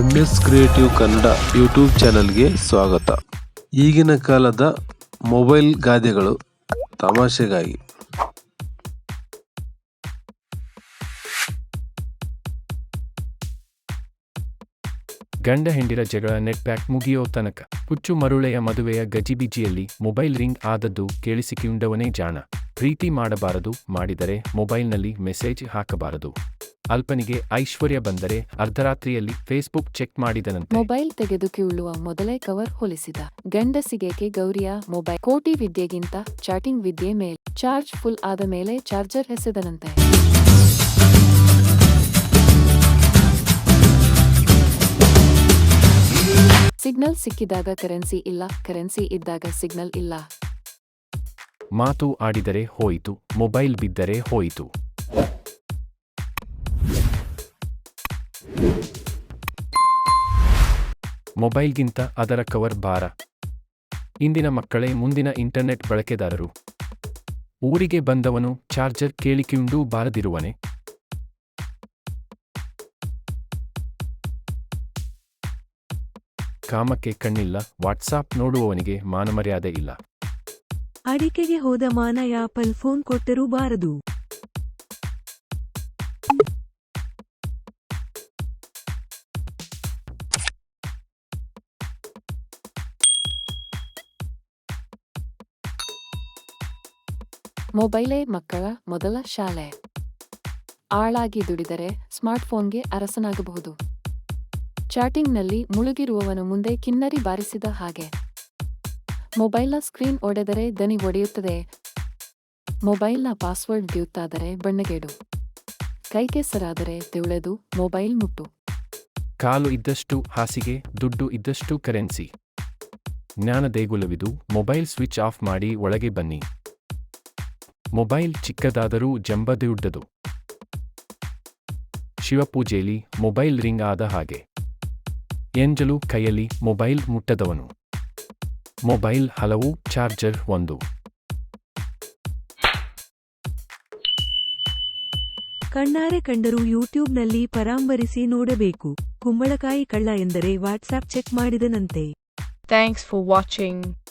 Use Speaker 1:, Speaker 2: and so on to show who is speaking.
Speaker 1: M S creative Kannada YouTube ಚಾನಲ್ಗೆ ಸ್ವಾಗತ. ಈಗಿನ ಕಾಲದ ಮೊಬೈಲ್ ಗಾದೆಗಳು ತಮಾಷೆಗಾಗಿ.
Speaker 2: ಗಂಡ ಹೆಂಡಿರ ಜಗಳ ನೆಟ್ ಪ್ಯಾಕ್ ಮುಗಿಯೋ ತನಕ. ಹುಚ್ಚು ಮರುಳೆಯ ಮದುವೆಯ ಗಜಿಬಿಜಿಯಲ್ಲಿ ಮೊಬೈಲ್ ರಿಂಗ್ ಆದದ್ದು ಕೇಳಿಸಿಕೊಂಡವನೇ ಜಾಣ. ಪ್ರೀತಿ ಮಾಡಬಾರದು, ಮಾಡಿದರೆ ಮೊಬೈಲ್ನಲ್ಲಿ ಮೆಸೇಜ್ ಹಾಕಬಾರದು. ಅಲ್ಪನಿಗೆ ಐಶ್ವರ್ಯ ಬಂದರೆ ಅರ್ಧರಾತ್ರಿಯಲ್ಲಿ ಫೇಸ್ಬುಕ್ ಚೆಕ್ ಮಾಡಿದನಂತೆ
Speaker 3: ಮೊಬೈಲ್ ತೆಗೆದು ಕೀಳುವ ಮೊದಲೇ ಕವರ್ ಹೊಲಿಸಿದ. ಗಂಡಸಿಗೆಗೆ ಗೌರಿಯ ಮೊಬೈಲ್ ಕೋಟಿ ವಿದ್ಯೆಗಿಂತ ಚಾಟಿಂಗ್ ವಿದ್ಯೆ ಮೇಲೆ. ಚಾರ್ಜ್ ಫುಲ್ ಆದ ಮೇಲೆ ಚಾರ್ಜರ್ ಎಸೆದನಂತೆ ಸಿಗ್ನಲ್ ಸಿಕ್ಕಿದಾಗ ಕರೆನ್ಸಿ ಇಲ್ಲ, ಕರೆನ್ಸಿ ಇದ್ದಾಗ ಸಿಗ್ನಲ್ ಇಲ್ಲ.
Speaker 2: ಮಾತು ಆಡಿದರೆ ಹೋಯಿತು, ಮೊಬೈಲ್ ಬಿದ್ದರೆ ಹೋಯಿತು. ಮೊಬೈಲ್ಗಿಂತ ಅದರ ಕವರ್ ಭಾರ. ಇಂದಿನ ಮಕ್ಕಳೇ ಮುಂದಿನ ಇಂಟರ್ನೆಟ್ ಬಳಕೆದಾರರು. ಊರಿಗೆ ಬಂದವನು ಚಾರ್ಜರ್ ಕೇಳಿಕೊಂಡು ಬಾರದಿರುವನೆ. ಕಾಮಕ್ಕೆ ಕಣ್ಣಿಲ್ಲ ವಾಟ್ಸಾಪ್ ನೋಡುವವನಿಗೆ ಮಾನಮರ್ಯಾದೆ ಇಲ್ಲ.
Speaker 4: ಅಡಿಕೆಗೆ ಹೋದ ಮಾನ ಯಾಪಲ್ ಫೋನ್ ಕೊಟ್ಟರೂ ಬಾರದು.
Speaker 3: ಮೊಬೈಲೇ ಮಕ್ಕಳ ಮೊದಲ ಶಾಲೆ. ಆಳಾಗಿ ದುಡಿದರೆ ಸ್ಮಾರ್ಟ್ಫೋನ್ಗೆ ಅರಸನಾಗಬಹುದು. ಚಾಟಿಂಗ್ನಲ್ಲಿ ಮುಳುಗಿರುವವನ ಮುಂದೆ ಕಿನ್ನರಿ ಬಾರಿಸಿದ ಹಾಗೆ. ಮೊಬೈಲ್ನ ಸ್ಕ್ರೀನ್ ಒಡೆದರೆ ದನಿ ಒಡೆಯುತ್ತದೆ. ಮೊಬೈಲ್ನ ಪಾಸ್ವರ್ಡ್ ದ್ಯೂತಾದರೆ ಬಣ್ಣಗೇಡು. ಕೈಕೆಸರಾದರೆ ತೆವಳೆದು ಮೊಬೈಲ್ ಮುಟ್ಟು.
Speaker 2: ಕಾಲು ಇದ್ದಷ್ಟು ಹಾಸಿಗೆ, ದುಡ್ಡು ಇದ್ದಷ್ಟು ಕರೆನ್ಸಿ. ಜ್ಞಾನ ದೇಗುಲವಿದು, ಮೊಬೈಲ್ ಸ್ವಿಚ್ ಆಫ್ ಮಾಡಿ ಒಳಗೆ ಬನ್ನಿ. ಮೊಬೈಲ್ ಚಿಕ್ಕದಾದರೂ ಜಂಬದಿಯುಡ್ಡದು ಶಿವಪೂಜೆಯಲ್ಲಿ ಮೊಬೈಲ್ ರಿಂಗ್ ಆದ ಹಾಗೆ. ಎಂಜಲು ಕೈಯಲ್ಲಿ ಮೊಬೈಲ್ ಮುಟ್ಟದವನು. ಮೊಬೈಲ್ ಹಲವು ಚಾರ್ಜರ್ ಒಂದು.
Speaker 4: ಕಣ್ಣಾರೆ ಕಂಡರೂ ಯೂಟ್ಯೂಬ್ನಲ್ಲಿ ಪರಾಂಬರಿಸಿ ನೋಡಬೇಕು. ಕುಂಬಳಕಾಯಿ ಕಳ್ಳ ಎಂದರೆ WhatsApp check ಮಾಡಿದನಂತೆ.
Speaker 5: Thanks for watching.